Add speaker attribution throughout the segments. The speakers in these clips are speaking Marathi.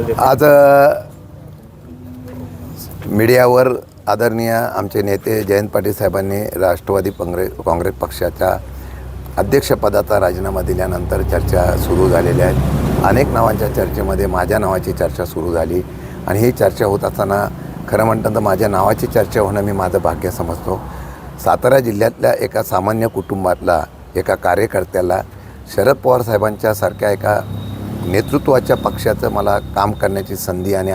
Speaker 1: आज मीडियावर आदरणीय आमचे नेते जयंत पाटील साहेबांनी राष्ट्रवादी काँग्रेस काँग्रेस पक्षाच्या अध्यक्षपदाचा राजीनामा दिल्यानंतर चर्चा सुरू झालेल्या आहेत. अनेक नावांच्या चर्चेमध्ये माझ्या नावाची चर्चा सुरू झाली आणि ही चर्चा होत असताना खरं म्हणतं तर माझ्या नावाची चर्चा होणं मी माझं भाग्य समजतो. सातारा जिल्ह्यातल्या एका सामान्य कुटुंबातला एका कार्यकर्त्याला शरद पवार साहेबांच्या सारख्या एका नेतृत्वाच्या पक्षाचं मला काम करण्याची संधी आणि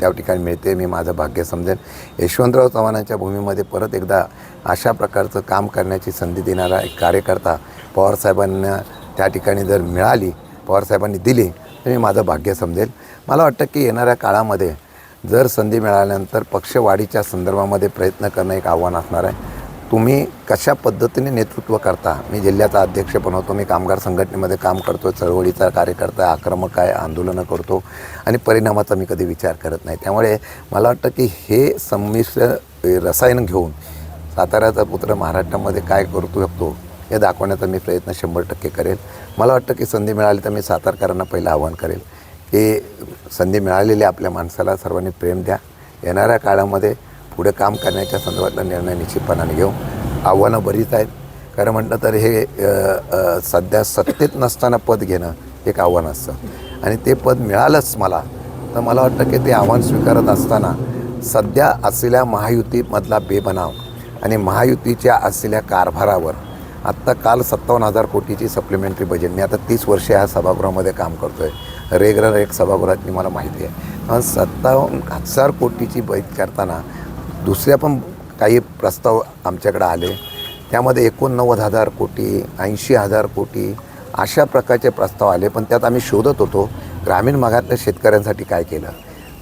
Speaker 1: त्या ठिकाणी मिळते मी माझं भाग्य समजेन. यशवंतराव चव्हाणांच्या भूमीमध्ये परत एकदा अशा प्रकारचं काम करण्याची संधी देणारा एक कार्यकर्ता पवारसाहेबांना त्या ठिकाणी जर मिळाली पवारसाहेबांनी दिली तर मी माझं भाग्य समजेल. मला वाटतं की येणाऱ्या काळामध्ये जर संधी मिळाल्यानंतर पक्षवाढीच्या संदर्भामध्ये प्रयत्न करणं एक आव्हान असणार आहे. तुम्ही कशा पद्धतीने नेतृत्व करता? मी जिल्ह्याचा अध्यक्ष पण होतो मी कामगार संघटनेमध्ये काम करतो चळवळीचा कार्यकर्ता आक्रमक आहे आंदोलनं करतो आणि परिणामाचा मी कधी विचार करत नाही. त्यामुळे मला वाटतं की हे संमिश्र रसायन घेऊन साताऱ्याचा पुत्र महाराष्ट्रामध्ये काय करू शकतो हे दाखवण्याचा मी प्रयत्न शंभर टक्के करेल. मला वाटतं की संधी मिळाली तर मी सातारकरांना पहिलं आव्हान करेल की संधी मिळालेली आपल्या माणसाला सर्वांनी प्रेम द्या. येणाऱ्या काळामध्ये पुढे काम करण्याच्या संदर्भातला निर्णय निश्चितपणाने घेऊ. आव्हानं बरीच आहेत. खरं म्हटलं तर हे सध्या सत्तेत नसताना पद घेणं एक आव्हान असतं. आणि ते पद मिळालंच मला. तर मला वाटतं की ते आव्हान स्वीकारत असताना सध्या असलेल्या महायुतीमधला बेबनाव आणि महायुतीच्या असलेल्या कारभारावर आत्ता काल सत्तावन्न हजार कोटीची सप्लिमेंटरी बजेट मी आता तीस वर्षे ह्या सभागृहामध्ये काम करतो आहे रेग्युलर एक सभागृहातली मला माहिती आहे. सत्तावन्न हजार कोटीची बजेट करताना दुसऱ्या पण काही प्रस्ताव आमच्याकडे आले. त्यामध्ये एकोणनव्वद हजार कोटी ऐंशी हजार कोटी अशा प्रकारचे प्रस्ताव आले. पण त्यात आम्ही शोधत होतो ग्रामीण भागातल्या शेतकऱ्यांसाठी काय केलं.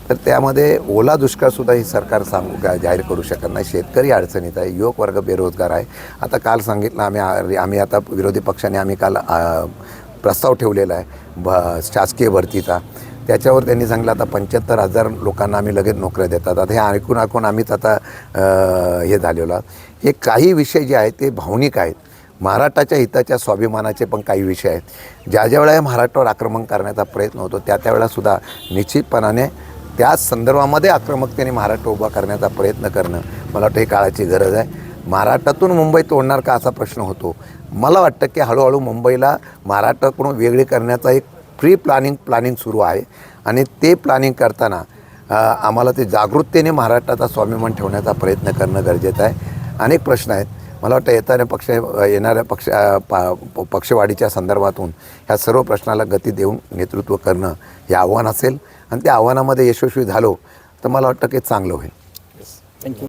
Speaker 1: तर त्यामध्ये ओला दुष्काळसुद्धा ही सरकार सांगू जाहीर करू शकत नाही. शेतकरी अडचणीत आहे युवक वर्ग बेरोजगार आहे. आता काल सांगितलं आम्ही आम्ही आता विरोधी पक्षाने आम्ही काल प्रस्ताव ठेवलेला आहे भ शासकीय भरतीचा. त्याच्यावर त्यांनी सांगितलं आता पंच्याहत्तर हजार लोकांना आम्ही लगेच नोकऱ्या देतात. आता हे ऐकून ऐकून आम्हीच आता हे झालेलो आहोत. हे काही विषय जे आहेत ते भावनिक आहेत. महाराष्ट्राच्या हिताच्या स्वाभिमानाचे पण काही विषय आहेत. ज्या ज्या वेळा महाराष्ट्रावर आक्रमण करण्याचा प्रयत्न होतो त्या त्यावेळेलासुद्धा निश्चितपणाने त्या संदर्भामध्ये आक्रमकतेने महाराष्ट्र उभा करण्याचा प्रयत्न करणं मला वाटतं ही काळाची गरज आहे. महाराष्ट्रातून मुंबई तोडणार का असा प्रश्न होतो? मला वाटतं की हळूहळू मुंबईला महाराष्ट्राकडून वेगळे करण्याचा एक प्री प्लॅनिंग प्लॅनिंग सुरू आहे. आणि ते प्लॅनिंग करताना आम्हाला ते जागृततेने महाराष्ट्राचा स्वाभिमान ठेवण्याचा प्रयत्न करणं गरजेचं आहे. अनेक प्रश्न आहेत. मला वाटतं येताना पक्ष येणाऱ्या पक्ष पा- पक्षवाढीच्या संदर्भातून ह्या सर्व प्रश्नाला गती देऊन नेतृत्व करणं हे आव्हान असेल. आणि त्या आव्हानामध्ये यशस्वी झालो तर मला वाटतं की चांगलं होईल. थँक्यू